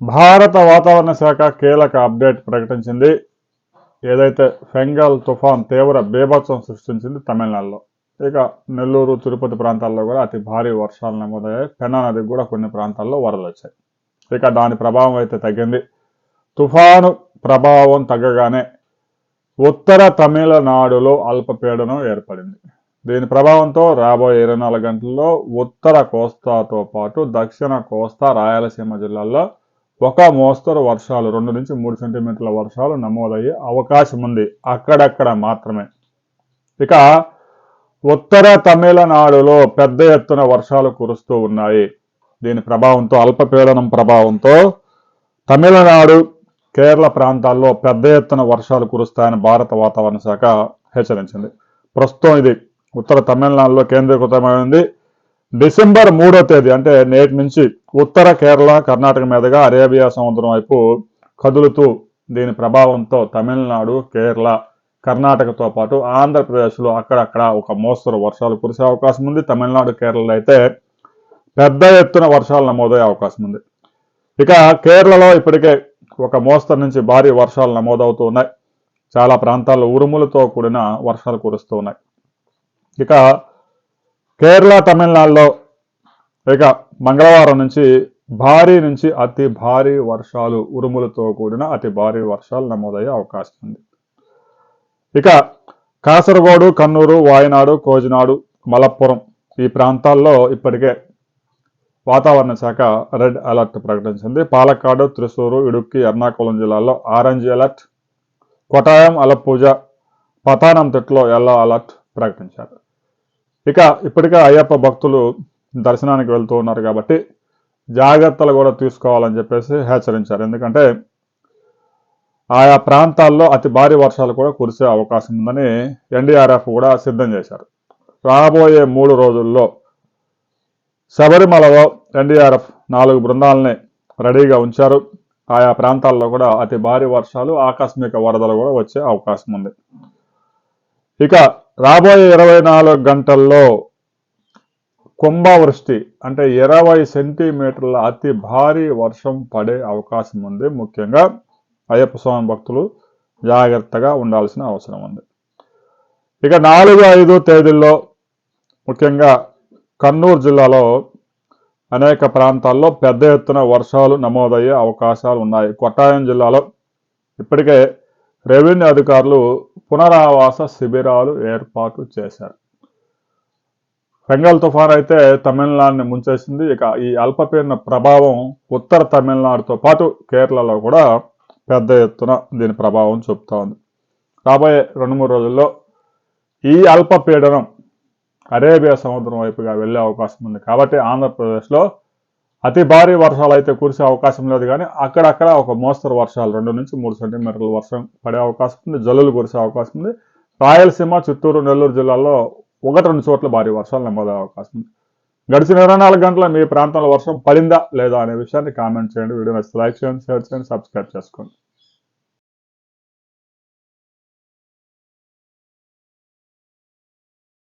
భారత వాతావరణ శాఖ కీలక అప్డేట్ ప్రకటించింది. ఏదైతే ఫెంగల్ తుఫాన్ తీవ్ర బీభత్సం సృష్టించింది తమిళనాడులో ఇక నెల్లూరు తిరుపతి ప్రాంతాల్లో కూడా అతి భారీ వర్షాలు నమోదయ్యాయి. పెన్నా నదికి కూడా కొన్ని ప్రాంతాల్లో వరదలు వచ్చాయి. ఇక దాని ప్రభావం అయితే తగ్గింది. తుఫాను ప్రభావం తగ్గగానే ఉత్తర తమిళనాడులో అల్పపీడనం ఏర్పడింది. దీని ప్రభావంతో రాబోయే ఇరవై నాలుగు గంటల్లో ఉత్తర కోస్తాతో పాటు దక్షిణ కోస్తా రాయలసీమ జిల్లాల్లో ఒక మోస్తరు వర్షాలు రెండు నుంచి మూడు సెంటీమీటర్ల వర్షాలు నమోదయ్యే అవకాశం ఉంది అక్కడక్కడ మాత్రమే. ఇక ఉత్తర తమిళనాడులో పెద్ద ఎత్తున వర్షాలు కురుస్తూ ఉన్నాయి. దీని ప్రభావంతో అల్పపీడనం ప్రభావంతో తమిళనాడు కేరళ ప్రాంతాల్లో పెద్ద ఎత్తున వర్షాలు కురుస్తాయని భారత వాతావరణ శాఖ హెచ్చరించింది. ప్రస్తుతం ఇది ఉత్తర తమిళనాడులో కేంద్రీకృతమైంది. డిసెంబర్ మూడో తేదీ అంటే నేటి నుంచి ఉత్తర కేరళ కర్ణాటక మీదుగా అరేబియా సముద్రం వైపు కదులుతూ దీని ప్రభావంతో తమిళనాడు కేరళ కర్ణాటకతో పాటు ఆంధ్రప్రదేశ్లో అక్కడక్కడ ఒక మోస్తరు వర్షాలు కురిసే అవకాశం ఉంది. తమిళనాడు కేరళలో అయితే పెద్ద ఎత్తున వర్షాలు నమోదయ్యే అవకాశం ఉంది. ఇక కేరళలో ఇప్పటికే ఒక మోస్తరు నుంచి భారీ వర్షాలు నమోదవుతూ ఉన్నాయి. చాలా ప్రాంతాల్లో ఉరుములతో కూడిన వర్షాలు కురుస్తూ ఉన్నాయి. ఇక కేరళ తమిళనాడులో ఇక మంగళవారం నుంచి భారీ నుంచి అతి భారీ వర్షాలు ఉరుములతో కూడిన అతి భారీ వర్షాలు నమోదయ్యే అవకాశం ఉంది. ఇక కాసరగోడు కన్నూరు వాయనాడు కోజినాడు మలప్పురం ఈ ప్రాంతాల్లో ఇప్పటికే వాతావరణ శాఖ రెడ్ అలర్ట్ ప్రకటించింది. పాలక్కాడు త్రిశూరు ఇడుక్కి ఎర్నాకుళం జిల్లాల్లో ఆరెంజ్ అలర్ట్ కొటాయం అలపూజ పతానంతిట్లో ఎల్లో అలర్ట్ ప్రకటించారు. ఇక ఇప్పటికే అయ్యప్ప భక్తులు దర్శనానికి వెళ్తూ ఉన్నారు కాబట్టి జాగ్రత్తలు కూడా తీసుకోవాలని చెప్పేసి హెచ్చరించారు. ఎందుకంటే ఆయా ప్రాంతాల్లో అతి భారీ వర్షాలు కూడా కురిసే అవకాశం ఉందని ఎన్డీఆర్ఎఫ్ కూడా సిద్ధం చేశారు. రాబోయే మూడు రోజుల్లో శబరిమలలో ఎన్డీఆర్ఎఫ్ నాలుగు బృందాలని రెడీగా ఉంచారు. ఆయా ప్రాంతాల్లో కూడా అతి భారీ వర్షాలు ఆకస్మిక వరదలు కూడా వచ్చే అవకాశం ఉంది. ఇక రాబోయే ఇరవై నాలుగు గంటల్లో కుంభవృష్టి అంటే ఇరవై సెంటీమీటర్ల అతి భారీ వర్షం పడే అవకాశం ఉంది. ముఖ్యంగా అయ్యప్ప స్వామి భక్తులు జాగ్రత్తగా ఉండాల్సిన అవసరం ఉంది. ఇక నాలుగు ఐదు తేదీల్లో ముఖ్యంగా కన్నూరు జిల్లాలో అనేక ప్రాంతాల్లో పెద్ద ఎత్తున వర్షాలు నమోదయ్యే అవకాశాలు ఉన్నాయి. కొట్టాయం జిల్లాలో ఇప్పటికే రెవెన్యూ అధికారులు పునరావాస శిబిరాలు ఏర్పాటు చేశారు. బెంగాల్ తుఫాన్ అయితే తమిళనాడుని ముంచేసింది. ఇక ఈ అల్పపీడన ప్రభావం ఉత్తర తమిళనాడుతో పాటు కేరళలో కూడా పెద్ద ఎత్తున దీని ప్రభావం చూపుతా ఉంది రాబోయే రెండు మూడు రోజుల్లో ఈ అల్పపీడనం అరేబియా సముద్రం వైపుగా వెళ్ళే అవకాశం ఉంది. కాబట్టి ఆంధ్రప్రదేశ్లో అతి భారీ వర్షాలు అయితే కురిసే అవకాశం లేదు కానీ అక్కడక్కడ ఒక మోస్తరు వర్షాలు రెండు నుంచి మూడు సెంటీమీటర్ల వర్షం పడే అవకాశం ఉంది జల్లులు కురిసే అవకాశం ఉంది. రాయలసీమ చిత్తూరు నెల్లూరు జిల్లాల్లో ఒకటి రెండు చోట్ల భారీ వర్షాలు నమోదయ్యే అవకాశం ఉంది. గడిచిన ఇరవై నాలుగు గంటల మీ ప్రాంతంలో వర్షం పడిందా లేదా అనే విషయాన్ని కామెంట్ చేయండి. వీడియో నచ్చితే లైక్ చేయండి షేర్ చేయండి సబ్స్క్రైబ్ చేసుకోండి.